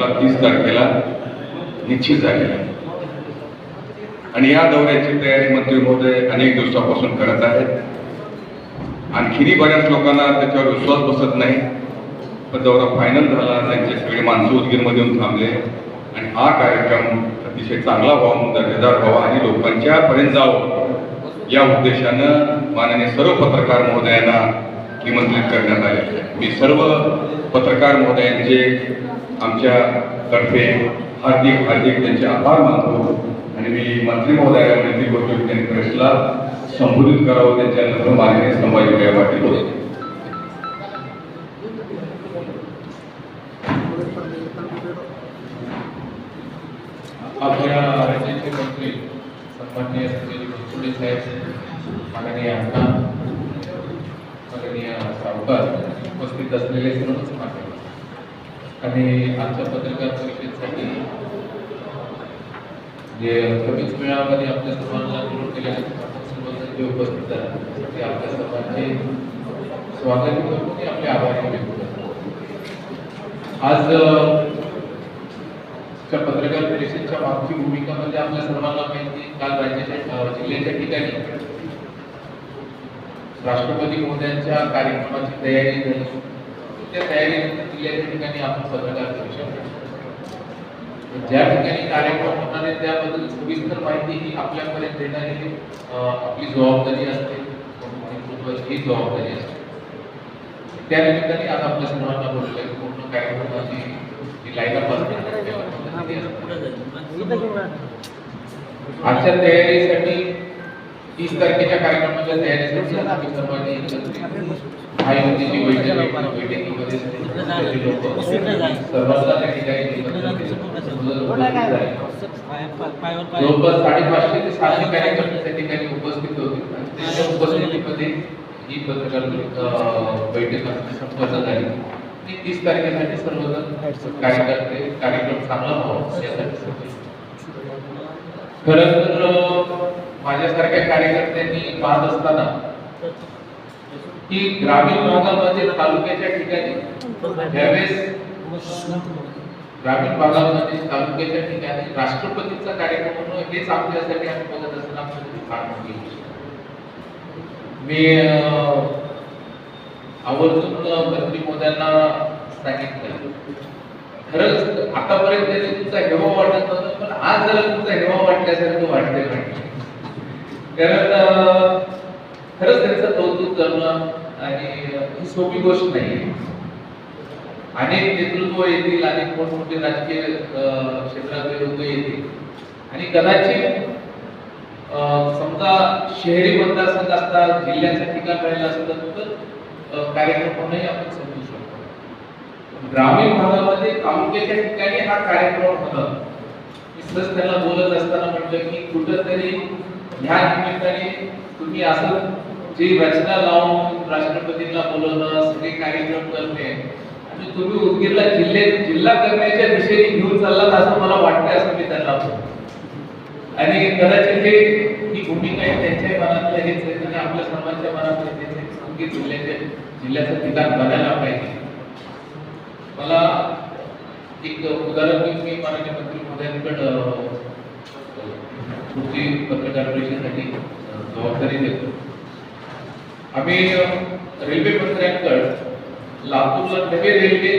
तारखेला तीस तारखेला निश्चित झालेला आहे. आणि या दौऱ्याची तयारी मंत्री महोदय अनेक दिवसापासून करत आहेत. आणखीनही बऱ्याच लोकांना त्याच्यावर विश्वास बसत नाही. पण दौरा फायनल झाला त्यांचे सगळे माणसं उदगीरमध्ये येऊन थांबले. आणि हा कार्यक्रम अतिशय चांगला व्हावा दर्जेदार व्हावा आणि लोकांच्या पर्यंत जावं या उद्देशानं माननीय सर्व पत्रकार महोदयांना निमंत्रित करण्यात आले. मी सर्व पत्रकार महोदयांचे आमच्या तर्फे हार्दिक हार्दिक त्यांचे आभार मानतो आणि मी मंत्री महोदयाला विनंती करतो की त्यांनी प्रेसला संबोधित करावं त्यांच्यानंतर माननीय संभाजी पाटील होते आपल्या राज्याचे मंत्री सन्माननीय संजय बनसोडे साहेब माननीय अण्णा माननीय सावकार उपस्थित असलेले सर्वच मान्यवर आणि आजच्या पत्रकार परिषदेसाठी जे कमीच वेळामध्ये आपल्या सर्वांना निवड केले आहेत जे उपस्थित आहेत ते आपल्या सर्वांचे स्वागत करतो आणि आपले आभार व्यक्त करतो. आज च्या पत्रकार परिषदेच्या मागची भूमिका म्हणजे आपल्या सर्वांना माहिती काल राज्याच्या जिल्ह्याच्या ठिकाणी राष्ट्रपती महोदयांच्या कार्यक्रमाची तयारी झाली. त्या तयारीनंतर ठिकाणी आपण पत्रकार परिषद. ज्या ठिकाणी कार्यक्रम होणार आहे त्याबद्दल सविस्तर माहिती ही आपल्यापर्यंत देणारी आपली जबाबदारी असते. ही जबाबदारी असते. त्या निमित्ताने आज आपल्या सर्वांना बोलतोय. पूर्ण कार्यक्रमाची जी लाईनअप असते. आजच्या तयारीसाठी तीस तारखेच्या कार्यक्रमाच्या तयारीसाठी आम्ही सर्वांनी एकत्रित महायुतीची बैठक. बैठकीमध्ये सर्वांना त्या ठिकाणी. जवळपास साडेपाचशे ते सहाशे कार्यकर्ते त्या ठिकाणी उपस्थित होते आणि त्यांच्या उपस्थितीमध्ये ही पत्रकार अं, बैठक संपन्न झाली आणि तीस तारखेसाठी सर्वजण कार्यकर्ते कार्यक्रम चांगला व्हावा यासाठी. खरं तर माझ्यासारख्या कार्यकर्त्यांनी पाहत असताना की ग्रामीण भागामध्ये तालुक्याच्या ठिकाणी ज्यावेळेस ग्रामीण भागामध्ये तालुक्याच्या ठिकाणी राष्ट्रपतीचा कार्यक्रम म्हणून हेच आपल्यासाठी आम्ही बघत असताना आमच्यासाठी फार मोठी मी आवर्जून मंत्री मोद्यांना सांगितलं खरंच आतापर्यंत तरी तुमचा हेवा वाटत नव्हता पण आज जर तुमचा हेवा वाटल्यासारखं वाटते कारण खरंच त्यांचं कौतुक करणं आणि ही सोपी गोष्ट नाही. अनेक नेतृत्व येतील अनेक मोठमोठे राजकीय क्षेत्रातले लोक येतील. आणि कदाचित अं, समजा शहरी मतदारसंघ असतात जिल्ह्याचं ठिकाण राहिलं असतं तर कार्यक्रम होणंही आपण समजू शकतो. ग्रामीण भागामध्ये तालुक्याच्या ठिकाणी हा कार्यक्रम होणं मी सहज त्यांना बोलत असताना म्हटलं की कुठंतरी ह्या निमित्ताने तुम्ही असं जी रचना लावून राष्ट्रपतींना बोलवणं सगळे कार्यक्रम करणे आणि तुम्ही उदगीरला जिल्हे जिल्हा करण्याच्या दिशेने घेऊन चाललात असं मला वाटतंय असं मी त्यांना आणि कदाचित हे ही भूमिका आहे त्यांच्याही मनातलं हेच आहे आणि आपल्या सर्वांच्या मनातलं हेच आहे. की जिल्ह्याचे जिल्ह्याचं ठिकाण बनायला पाहिजे. मला एक उदाहरण देऊन मी माननीय मंत्री महोदयांकडे पुढची पत्रकार परिषदेसाठी जबाबदारी देतो. आम्ही रेल्वे मंत्र्यांकड लातूरला नवे रेल्वे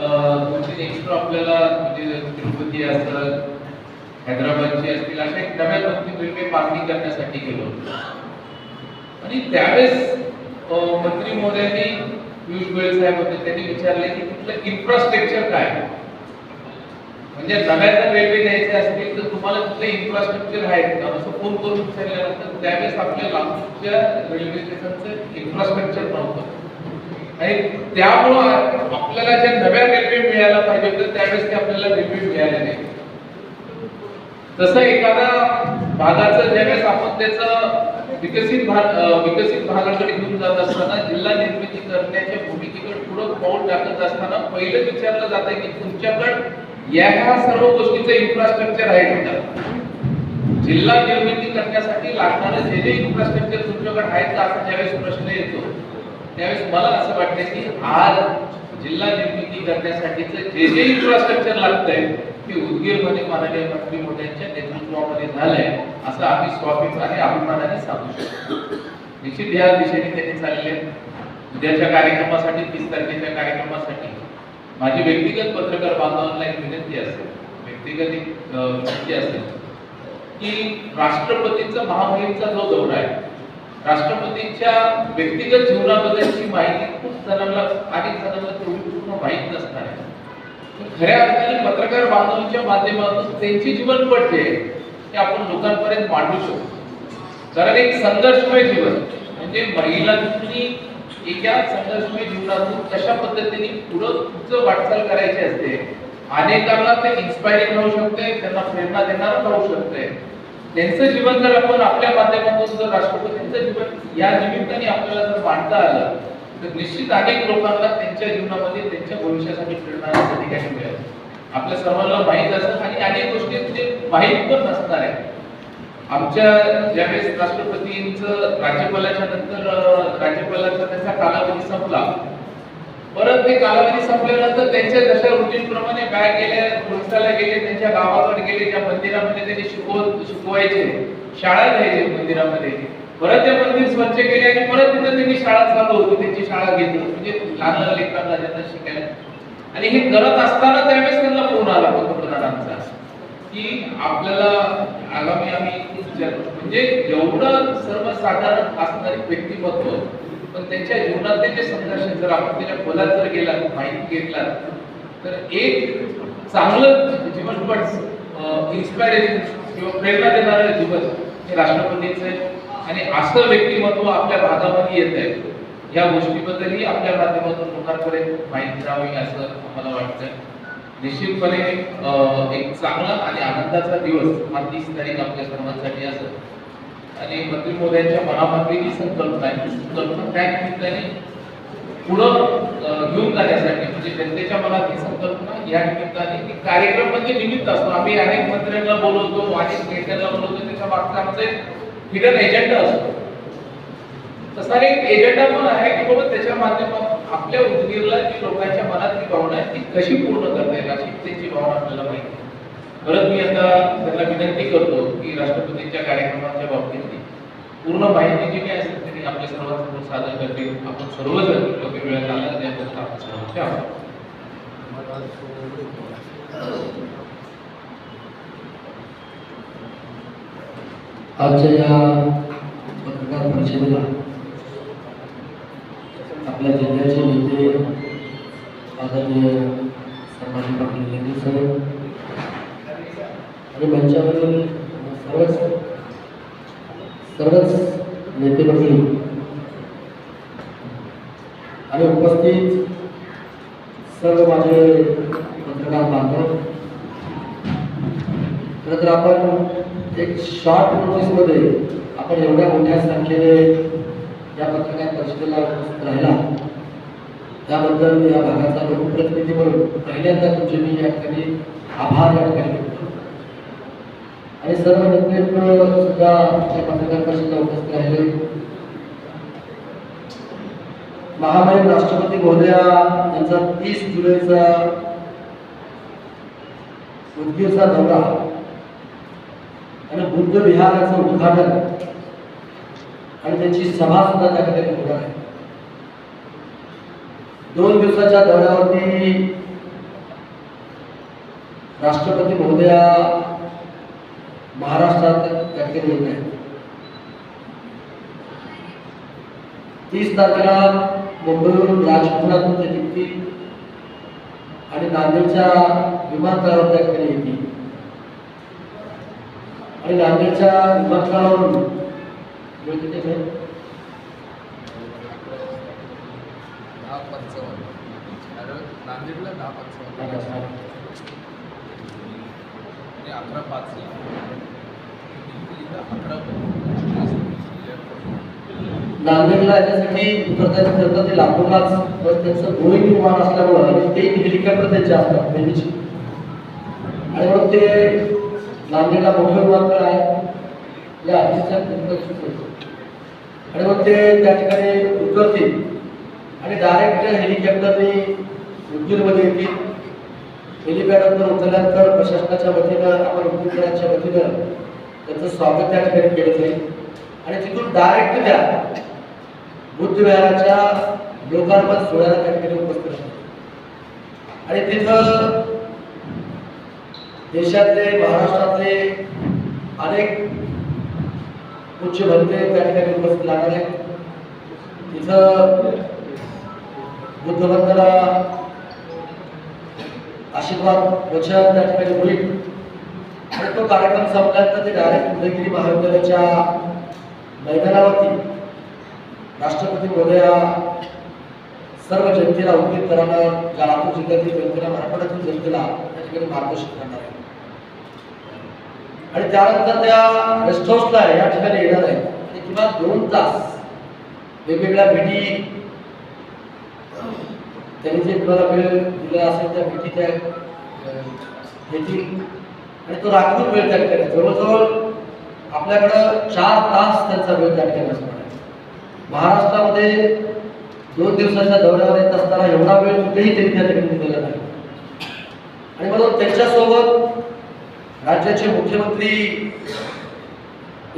म्हणजे एक्स्ट्रा आपल्याला म्हणजे तिरुपती असतात हैदराबादची असतील अशा एक नव्या दोन रेल्वे मागणी करण्यासाठी गेलो होतो. आणि त्यावेळेस मंत्री महोदयांनी पियुष गोयल साहेब होते त्यांनी विचारले की तिथलं इन्फ्रास्ट्रक्चर काय म्हणजे नव्या रेल्वे द्यायचे असतील तर तुम्हाला कुठले इन्फ्रास्ट्रक्चर आहेत का? असं फोन करून विचारल्यानंतर त्यावेळेस आपल्या लातूरच्या रेल्वे स्टेशनचं इन्फ्रास्ट्रक्चर नव्हतं. आणि त्यामुळं आपल्याला ज्या नव्या रेल्वे मिळायला पाहिजे होत्या त्यावेळेस ते आपल्याला रेल्वे मिळाल्या नाही. तसं एखादा भागाचं ज्यावेळेस आपण त्याचं विकसित भाग विकसित भागाकडे घेऊन जात असताना जिल्हा निर्मिती करण्याच्या भूमिकेकडे पुढं पाऊल टाकत असताना पहिलं विचारलं जात आहे की तुमच्याकडे या सर्व गोष्टीचं इन्फ्रास्ट्रक्चर आहे का जिल्हा निर्मिती करण्यासाठी लागणारं जे जे इन्फ्रास्ट्रक्चर तुमच्याकडे आहे का असा ज्यावेळेस प्रश्न येतो त्यावेळेस मला असं वाटतं की आज जिल्हा निर्मिती करण्यासाठीचं जे जे इन्फ्रास्ट्रक्चर लागतंय ते उदगीरमध्ये माननीय मंत्री मोदयांच्या नेतृत्वामध्ये झालंय असं आम्ही स्वाभिमानाने अभिमानाने सांगू शकतो. निश्चित या दिशेने त्यांनी चालले उद्याच्या कार्यक्रमासाठी तीस तारखेच्या कार्यक्रमासाठी. माझी व्यक्तिगत पत्रकार बांधवांना एक विनंती असेल व्यक्तिगत एक विनंती असेल की राष्ट्रपतींचा महामहिमचा जो दौरा आहे राष्ट्रपतींच्या व्यक्तिगत जीवनाबद्दलची माहिती खूप जणांना अनेक जणांना तेवढी पूर्ण माहीत नसणार आहे. खऱ्या अर्थाने पत्रकार बांधवांच्या माध्यमातून त्यांची जीवनपट जे आहे ते आपण लोकांपर्यंत मांडू शकतो. कारण एक संघर्षमय जीवन म्हणजे महिलांनी एका संघर्षमय जीवनातून कशा पद्धतीने पुढं तुमचं वाटचाल करायची असते? अनेकांना ते इन्स्पायरिंग राहू शकते त्यांना प्रेरणा देणार राहू शकते. त्यांचं जीवन जर आपण आपल्या माध्यमातून जर राष्ट्रपतींचं जीवन या निमित्ताने आपल्याला जर मांडता आलं तर निश्चित अनेक लोकांना त्यांच्या जीवनामध्ये त्यांच्या भविष्यासाठी प्रेरणा या ठिकाणी मिळेल. आपल्या सर्वांना माहीत असं आणि अनेक गोष्टी म्हणजे माहीत पण नसणार आहे. आमच्या ज्यावेळेस राष्ट्रपतींचं राज्यपालाच्या नंतर राज्यपालाचा त्यांचा कालावधी संपला. परत ते कालावधी संपल्यानंतर त्यांच्या जशा रुटीनप्रमाणे प्रमाणे काय गेले पुरुषाला गेले त्यांच्या गावाकडे गेले त्या मंदिरामध्ये त्यांनी शिकवत शिकवायचे. शाळा घ्यायचे मंदिरामध्ये. परत ते मंदिर स्वच्छ केले आणि परत तिथं त्यांनी शाळा चालू होती त्यांची शाळा घेतली. म्हणजे लहान लहान लेकरांना ज्यांना शिकायला. आणि हे करत असताना त्यावेळेस त्यांना फोन आला पंतप्रधानांचा. की आपल्याला आगामी आम्ही म्हणजे एवढं सर्वसाधारण असणारी व्यक्तिमत्व पण त्यांच्या जीवनातले जे संघर्ष जर आपण त्याच्या खोलात जर गेला माहिती घेतला तर एक चांगलं जीवनपट इन्स्पायरेशन किंवा प्रेरणा देणारं जीवन हे राष्ट्रपतींचं आहे. आणि असं व्यक्तिमत्व आपल्या भागामध्ये येत आहे. या गोष्टीबद्दलही आपल्या माध्यमातून लोकांपर्यंत माहिती राहावी असं आम्हाला वाटतं निश्चितपणे एक चांगला आणि आनंदाचा दिवस हा तीस तारीख आपल्या सर्वांसाठी असत आणि मंत्री मोदयांच्या मनामध्ये ही संकल्पना आहे. संकल्पना त्या निमित्ताने पुढं घेऊन जाण्यासाठी म्हणजे जनतेच्या मनात ही संकल्पना या निमित्ताने की कार्यक्रम म्हणजे निमित्त असतो. आम्ही अनेक मंत्र्यांना बोलवतो अनेक नेत्यांना बोलवतो. त्याच्या मागचा आमचा एक हिडन एजेंडा असतो. तसा एक एजेंडा पण आहे की बाबा त्याच्या माध्यमातून आपल्या उदगीरला जी लोकांच्या मनातली भावना आहे ती कशी पूर्ण करता येईल? अशी त्यांची भावना आपल्याला माहिती आहे. परत मी आता त्यांना विनंती करतो की राष्ट्रपतींच्या कार्यक्रमाच्या बाबतीतली पूर्ण माहिती जी काही असेल त्यांनी आपल्या सर्वांसमोर सादर करते. आपण सर्वजण कमी वेळात आला त्याबद्दल आपण सर्वांचे आभार आजच्या या पत्रकार परिषदेला आपल्या जिल्ह्याचे नेते आदरणीय संभाजी पाटील यांनी साहेब आणि मंचावरील सर्वच सर्वच नेते मंडळी आणि उपस्थित सर्व माझे पत्रकार बांधव खरं तर आपण एक शॉर्ट नोटीसमध्ये आपण एवढ्या मोठ्या संख्येने या पत्रकार परिषदेला उपस्थित राहिला त्याबद्दल या भागाचा लोकप्रतिनिधी म्हणून पहिल्यांदा तुमचे मी या ठिकाणी आभार या ठिकाणी व्यक्त करतो. आणि सर्व नेतृत्व सुद्धा आमच्या पत्रकार परिषदेला उपस्थित राहिले महामहिम राष्ट्रपती महोदया यांचा तीस जुलैचा उद्योगचा दौरा आणि बुद्ध विहाराचं उद्घाटन आणि त्यांची सभा सुद्धा त्या ठिकाणी होणार आहे. दोन दिवसाच्या दौऱ्यावरती राष्ट्रपती महोदया महाराष्ट्रात त्या ठिकाणी येत आहेत. तीस तारखेला मुंबईवरून राजभवनातून ते निघतील आणि नांदेडच्या विमानतळावर त्या ठिकाणी येतील. आणि नांदेडच्या विमानतळावरून वेळ किती आहे? दहा पंचावन्न. अरे नांदेडला दहा पंचावन्न. आणि अकरा इथं अकरा नांदेडला याच्यासाठी उतरताना करतात ते लातूरलाच त्यांचं बोईंग विमान असल्यामुळं आणि ते हेलिकॉप्टर त्यांचे असतात नेहमीचे आणि मग ते नांदेडला मोठं विमानतळ आहे. या आधीच्या आणि मग ते त्या ठिकाणी उतरतील. आणि डायरेक्ट हेलिकॉप्टरने उदगीरमध्ये येतील. हेलिपॅडवर उतरल्यानंतर प्रशासनाच्या वतीनं आपण उद्योगकारांच्या वतीनं त्यांचं स्वागत त्या ठिकाणी केलं जाईल. आणि तिथून डायरेक्ट त्या बुद्धविहाराच्या लोकार्पण सोहळ्याला त्या ठिकाणी उपस्थित राहतील. आणि तिथं देशातले महाराष्ट्रातले अनेक उच्च भंते त्या ठिकाणी उपस्थित राहणार आहेत तिथं बुद्धबंधाला आशीर्वाद वचन त्या ठिकाणी होईल आणि तो कार्यक्रम संपल्यानंतर ते डायरेक्ट उदयगिरी महाविद्यालयाच्या मैदानावरती राष्ट्रपती महोदया सर्व जनतेला उद्योग करणार लातूर जिल्ह्यातील जनतेला मराठवाड्यातील जनतेला त्या ठिकाणी मार्गदर्शन करणार आहे आणि त्यानंतर त्या रेस्ट हाऊसला या ठिकाणी येणार आहे. आणि किमान दोन तास वेगवेगळ्या भेटी त्यांनी जे तुम्हाला वेळ दिला असेल त्या भेटी त्या घेतील. आणि तो राखून वेळ त्या ठिकाणी आहे. जवळजवळ आपल्याकडं चार तास त्यांचा वेळ त्या ठिकाणी असणार आहे. महाराष्ट्रामध्ये दोन दिवसाच्या दौऱ्यावर येत असताना एवढा वेळ कुठेही त्यांनी त्या ठिकाणी दिलेला नाही. आणि म्हणून त्यांच्यासोबत राज्याचे मुख्यमंत्री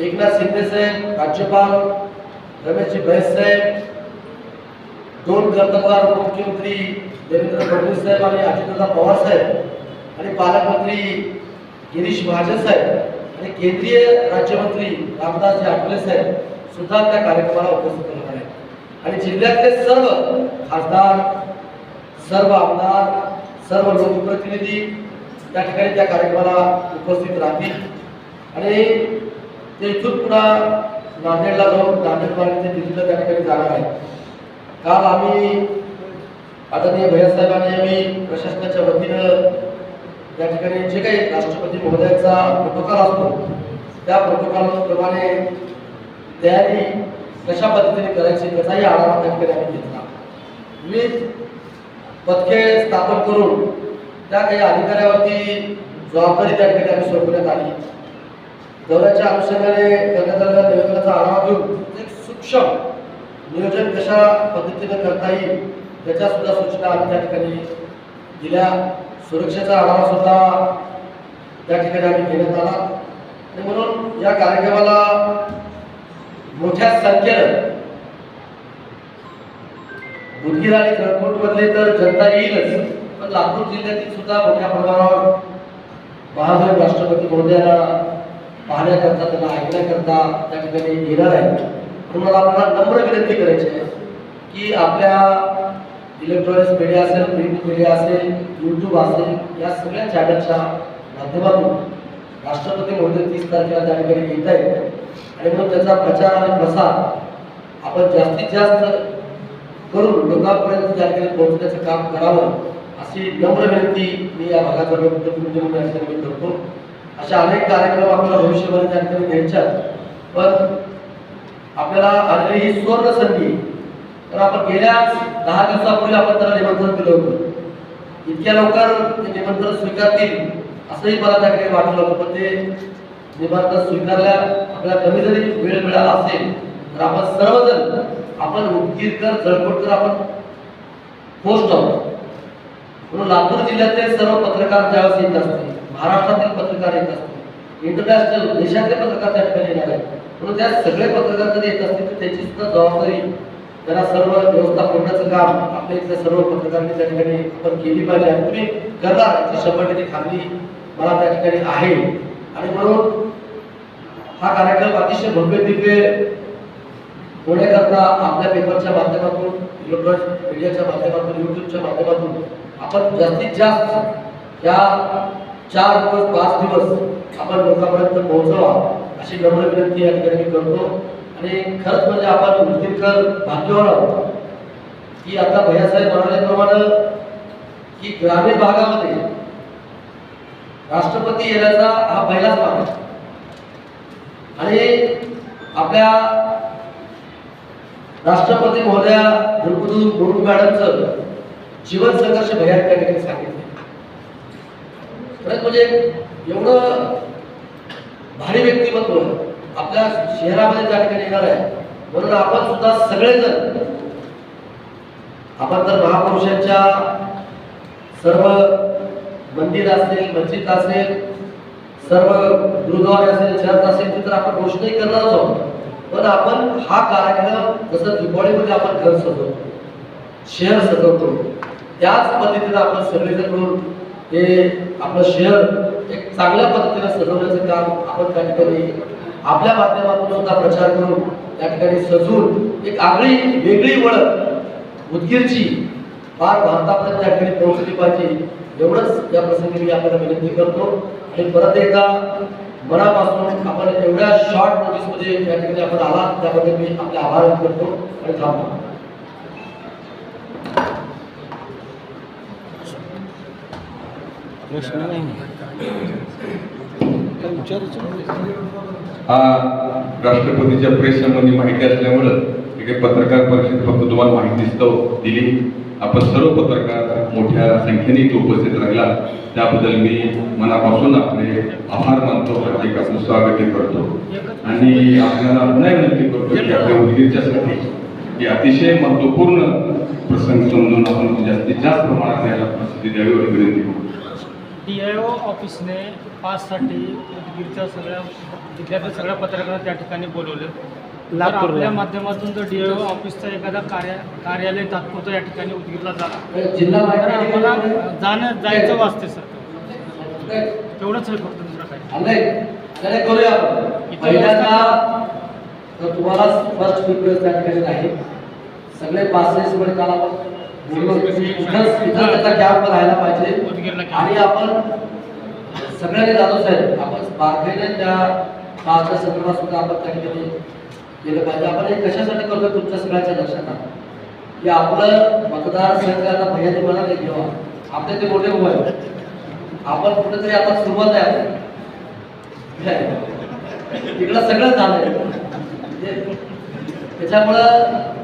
एकनाथ शिंदे साहेब राज्यपाल रमेशजी बैस साहेब दोन कर्तबगार उपमुख्यमंत्री देवेंद्र फडणवीस साहेब आणि अजितदादा पवार साहेब आणि पालकमंत्री गिरीश महाजन साहेब आणि केंद्रीय राज्यमंत्री रामदासजी आठवले साहेब सुद्धा त्या कार्यक्रमाला उपस्थित राहणार आहेत. आणि जिल्ह्यातले सर्व खासदार सर्व आमदार सर्व लोकप्रतिनिधी त्या ठिकाणी त्या कार्यक्रमाला उपस्थित राहतील. आणि ते इथून पुन्हा नांदेडला जाऊन नांदेड मार्गे ते दिल्लीला त्या ठिकाणी जाणार आहे. काल आम्ही आदरणीय भैयासाहेबांनी आम्ही प्रशासनाच्या वतीनं त्या ठिकाणी जे काही राष्ट्रपती महोदयाचा प्रोटोकॉल असतो त्या प्रोटोकॉलप्रमाणे तयारी कशा पद्धतीने करायची त्याचाही आढावा त्या ठिकाणी आम्ही घेतला. विविध पथके स्थापन करून त्या काही अधिकाऱ्यावरती जबाबदारी त्या ठिकाणी आम्ही सोपवण्यात आली. दौऱ्याच्या अनुषंगाने करण्यात आलेल्या नियोजनाचा आढावा घेऊन एक सूक्ष्म नियोजन कशा पद्धतीने करता येईल त्याच्या सुद्धा सूचना आम्ही त्या ठिकाणी दिल्या. सुरक्षेचा आढावा सुद्धा त्या ठिकाणी आम्ही घेण्यात आला. आणि म्हणून या कार्यक्रमाला मोठ्या संख्येनं उदगीर आणि खडकोटमधले तर जनता येईलच. पण लातूर जिल्ह्यातील सुद्धा मोठ्या प्रमाणावर महादेव राष्ट्रपती महोदयाला पाहण्याकरता त्यांना ऐकण्याकरता त्या ठिकाणी येणार आहे म्हणून मला आपल्याला नम्र विनंती करायची आहे की आपल्या इलेक्ट्रॉनिक्स मीडिया असेल प्रिंट मीडिया असेल यूट्यूब असेल या सगळ्या चॅनलच्या माध्यमातून राष्ट्रपती महोदय तीस तारखेला त्या ठिकाणी येत आहेत. आणि म्हणून त्याचा प्रचार आणि प्रसार आपण जास्तीत जास्त करून लोकांपर्यंत त्या ठिकाणी पोहोचण्याचं काम करावं. अशी नम्र विनंती मी या भागाचा लोकप्रतिनिधी म्हणून या ठिकाणी करतो. अशा अनेक कार्यक्रम आपल्याला भविष्यामध्ये त्या ठिकाणी घ्यायच्या पण आपल्याला आलेली ही सुवर्ण संधी तर आपण गेल्याच दहा दिवसापूर्वी आपण त्याला निमंत्रण दिलं होतं. इतक्या लवकर ते निमंत्रण स्वीकारतील असंही मला त्या ठिकाणी वाटलं होतं. पण ते निमंत्रण स्वीकारल्या आपल्याला कमी जरी वेळ मिळाला असेल तर आपण सर्वजण आपण उदगीरकर जळकोटकर आपण पोस्ट आहोत. म्हणून लातूर जिल्ह्यातले सर्व पत्रकार ज्यावेळेस येत असते महाराष्ट्रातील पत्रकार येत असते इंटरनॅशनल देशातले पत्रकार त्या ठिकाणी येणार आहेत. म्हणून त्या सगळे पत्रकार जरी येत असतील तर त्याची सुद्धा जबाबदारी त्यांना सर्व व्यवस्था करण्याचं काम आपल्या इथल्या सर्व पत्रकारांनी त्या ठिकाणी आपण केली पाहिजे. आणि तुम्ही करणार याची शंभर टक्के खात्री मला त्या ठिकाणी आहे. आणि म्हणून हा कार्यक्रम अतिशय भव्य दिव्य होण्याकरता आपल्या पेपरच्या माध्यमातून इलेक्ट्रॉनिक मीडियाच्या माध्यमातून युट्यूबच्या माध्यमातून आपण जास्तीत जास्त या चार दिवस पाच दिवस आपण लोकांपर्यंत पोहोचवा अशी नम्र विनंती या ठिकाणी मी करतो. आणि खरंच म्हणजे आपण उदगीरकर भाग्यवान आहोत. की आता भैयासाहेब म्हणाल्याप्रमाणे की ग्रामीण भागामध्ये राष्ट्रपती येण्याचा हा पहिलाच भाग आहे. आणि आपल्या राष्ट्रपती महोदया द्रौपदी मुर्मू मॅडमचं जीवन संघर्ष भैया त्या ठिकाणी सांगितले? खरंच म्हणजे एवढं भारी व्यक्तिमत्व आपल्या शहरामध्ये त्या ठिकाणी येणार आहे. म्हणून आपण सुद्धा सगळेजण आपण तर महापुरुषांच्या सर्व मंदिर असेल मस्जिद असेल सर्व गुरुद्वारे असेल चर्च असेल तिथं आपण रोषणाई करणारच आहोत. पण आपण हा कार्यक्रम जसं दिवाळीमध्ये आपण घर सजवतो शहर सजवतो त्याच पद्धतीनं आपण सगळेजण करून हे आपलं शहर एक चांगल्या पद्धतीनं सजवण्याचं काम आपण त्या ठिकाणी आपल्या माध्यमातून सुद्धा प्रचार करून त्या ठिकाणी सजवून एक आगळी वेगळी ओळख उदगीरची फार भारतापर्यंत त्या ठिकाणी पोहोचली पाहिजे एवढंच या प्रसंगी मी आपल्याला विनंती करतो. आणि परत एकदा मनापासून आपण एवढ्या शॉर्ट नोटीसमध्ये या ठिकाणी आपण आला त्याबद्दल मी आपले आभार करतो आणि थांबतो. प्रश्न नाही. हा राष्ट्रपतीच्या प्रेस संबंधी माहिती असल्यामुळं एक पत्रकार परिषद फक्त तुम्हाला माहिती दिसतो दिली. आपण सर्व पत्रकार मोठ्या संख्येने इथे उपस्थित राहिला. त्याबद्दल मी मनापासून आपले आभार मानतो प्रत्येक स्वागत करतो. आणि आपल्याला पुन्हा विनंती करतो की आपल्या उदगीरच्यासाठी हे अतिशय महत्त्वपूर्ण प्रसंग समजून आपण जास्तीत जास्त प्रमाणात याला प्रसिद्धी द्यावी विनंती करतो. डी आय ओ ऑफिसने पाससाठी उदगीरच्या सगळ्या जिल्ह्यातील सगळ्या पत्रकारांना त्या ठिकाणी बोलवलं. तर आपल्या माध्यमातून जर डी आय ओ ऑफिसचा एखादा कार्य कार्यालय तात्पुरतं या ठिकाणी उदगीरला झाला जिल्हा तर आम्हाला जाणं जायचं वाचते सर. तेवढंच आहे फक्त दुसरं काही. नाही करूया आपण. पहिल्यांदा तर तुम्हाला फर्स्ट प्रिफरन्स त्या ठिकाणी आहे सगळे पासेस वर काल आपण त्याचा राहायला पाहिजे. आणि आपण सगळ्यांनी जातो साहेब आपण बारकाईने त्या काळाच्या संदर्भात सुद्धा आपण त्या ठिकाणी केलं पाहिजे. आपण हे कशासाठी करतो तुमच्या सगळ्यांच्या लक्षात आलं की आपलं मतदारसंघाला आता भैयाने म्हणाले घेवा आपले ते मोठे उभं आहे आपण कुठेतरी आता सुरुवात आहे. तिकडं सगळं झालंय. त्याच्यामुळं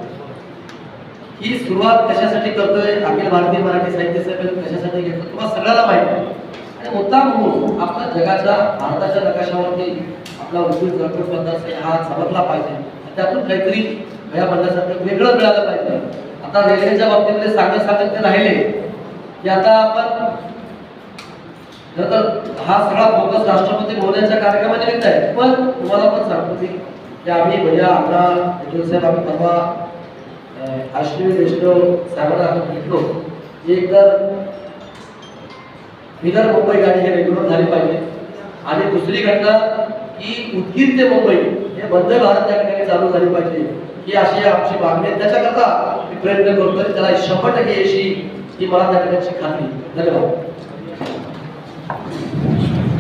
ही सुरुवात कशासाठी करतोय अखिल भारतीय मराठी साहित्य संमेलन कशासाठी घेतो तुम्हाला सगळ्याला माहिती आणि मुद्दाम म्हणून आपल्या जगाच्या भारताच्या नकाशावरती आपला उद्योग गणपत मतदारसंघ हा समजला पाहिजे. त्यातून काहीतरी या म्हणण्यासारखं वेगळं मिळालं पाहिजे. आता रेल्वेच्या बाबतीमध्ये सांगत सांगत ते राहिले की आता आपण खरं तर हा सगळा फोकस राष्ट्रपती महोदयांच्या कार्यक्रमानिमित्त आहे पण तुम्हाला पण सांगतो की आम्ही भैया आपला साहेब आम्ही परवा अं, अश्विनी वैष्णव साहेबांना आपण भेटलो. एक तर विदर मुंबई गाडी हे रेग्युलर झाली पाहिजे. आणि दुसरी घटना की उदगीर ते मुंबई हे वंदे भारत त्या ठिकाणी चालू झाली पाहिजे. ही अशी आमची मागणी आहे. त्याच्याकरता मी प्रयत्न करतोय. त्याला शंभर टक्के यशी ही मला त्या ठिकाणची खात्री धन्यवाद.